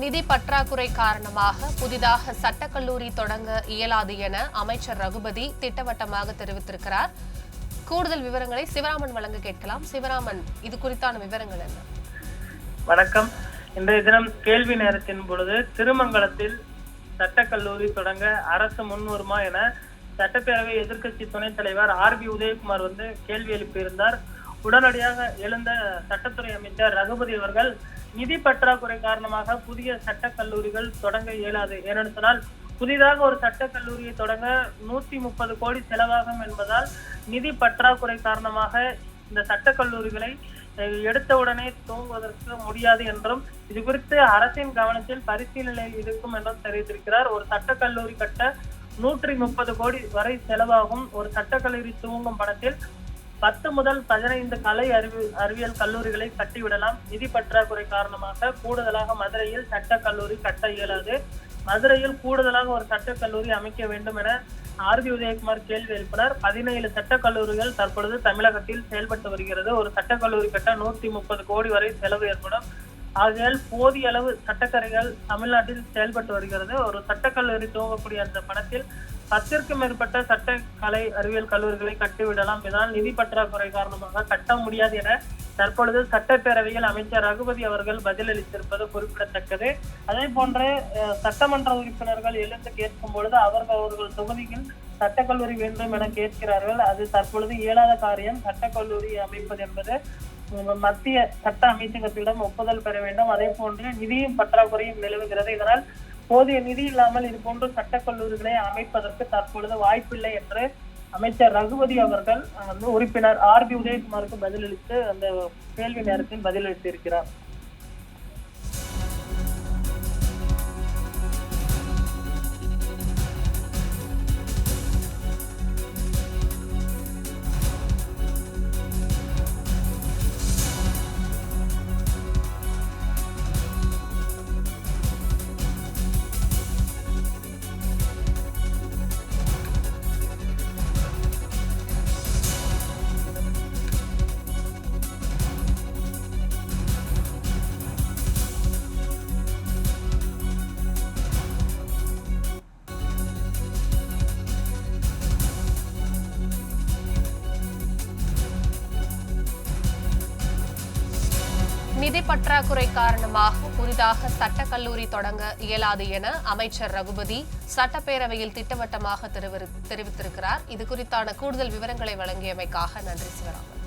நிதி பற்றாக்குறை காரணமாக புதிதாக சட்டக்கல்லூரி தொடங்க இயலாது என அமைச்சர் ரகுபதி திட்டவட்டமாக தெரிவித்திருக்கிறார். கூடுதல் விவரங்களை சிவராமன் வழங்க கேட்கலாம். சிவராமன் இது குறித்தான விவரங்கள் என்ன? வணக்கம். இன்றைய தினம் கேள்வி நேரத்தின் பொழுது திருமங்கலத்தில் சட்டக்கல்லூரி தொடங்க அரசு முன்வருமா என சட்டப்பேரவை எதிர்க்கட்சி துணைத் தலைவர் ஆர் பி உதயகுமார் வந்து கேள்வி எழுப்பியிருந்தார். உடனடியாக எழுந்த சட்டத்துறை அமைச்சர் ரகுபதி அவர்கள் நிதி பற்றாக்குறை காரணமாக புதிய சட்டக்கல்லூரிகள் தொடங்க இயலாது. ஏனென்று சொன்னால் புதிதாக ஒரு சட்டக்கல்லூரியை தொடங்க நூத்தி முப்பது கோடி செலவாகும் என்பதால் நிதி பற்றாக்குறை காரணமாக இந்த சட்டக்கல்லூரிகளை அஹ், எடுத்தவுடனே துவங்குவதற்கு முடியாது என்றும் இது குறித்து அரசின் கவனத்தில் பரிசீலனையில் இருக்கும் என்றும் தெரிவித்திருக்கிறார். ஒரு சட்டக்கல்லூரி கட்ட நூற்றி முப்பது கோடி வரை செலவாகும். ஒரு சட்டக்கல்லூரி துவங்கும் பணத்தில் பத்து முதல் பதினைந்து கலை அறிவு அறிவியல் கல்லூரிகளை கட்டிவிடலாம். நிதி பற்றாக்குறை காரணமாக கூடுதலாக மதுரையில் சட்டக் கல்லூரி கட்ட இயலாது. மதுரையில் கூடுதலாக ஒரு சட்டக் கல்லூரி அமைக்க வேண்டும் என ஆர் பி உதயகுமார் கேள்வி எழுப்பினார். பதினேழு சட்டக் கல்லூரிகள் தற்பொழுது தமிழகத்தில் செயல்பட்டு வருகிறது. ஒரு சட்டக் கல்லூரி கட்ட நூத்தி முப்பது கோடி வரை செலவு ஏற்படும். ஆகையால் போதிய அளவு சட்டக்கரைகள் தமிழ்நாட்டில் செயல்பட்டு வருகிறது. ஒரு சட்டக்கல்லூரி துவங்கக்கூடிய அந்த பணத்தில் பத்திற்கும் மேற்பட்ட சட்ட கலை அறிவியல் கல்லூரிகளை கட்டிவிடலாம். இதனால் நிதி பற்றாக்குறை காரணமாக கட்ட முடியாது என தற்பொழுது சட்டப்பேரவையில் அமைச்சர் ரகுபதி அவர்கள் பதிலளித்திருப்பது குறிப்பிடத்தக்கது. அதே போன்று சட்டமன்ற உறுப்பினர்கள் எழுந்து கேட்கும் பொழுது அவர்கள் அவர்கள் தொகுதியில் சட்டக்கல்லூரி வேண்டும் என கேட்கிறார்கள். அது தற்பொழுது இயலாத காரியம். சட்டக்கல்லூரி அமைப்பது என்பது மத்திய சட்ட அமைச்சகத்திடம் ஒப்புதல் பெற வேண்டும். அதே போன்று நிதியும் பற்றாக்குறையும் நிலவுகிறது. இதனால் போதிய நிதி இல்லாமல் இது போன்ற சட்டக்கல்லூரிகளை அமைப்பதற்கு தற்பொழுது வாய்ப்பில்லை என்று அமைச்சர் ரகுபதி அவர்கள் வந்து உறுப்பினர் ஆர் பி உதயகுமாருக்கு பதிலளித்து அந்த கேள்வி நேரத்தில் பதிலளித்திருக்கிறார். நிதி பற்றாக்குறை காரணமாக புதிதாக சட்ட கல்லூரி தொடங்க இயலாது என அமைச்சர் ரகுபதி சட்டப்பேரவையில் திட்டவட்டமாக தெரிவித்திருக்கிறார். இது குறித்தான கூடுதல் விவரங்களை வழங்கியமைக்காக நன்றி சிவராமன்.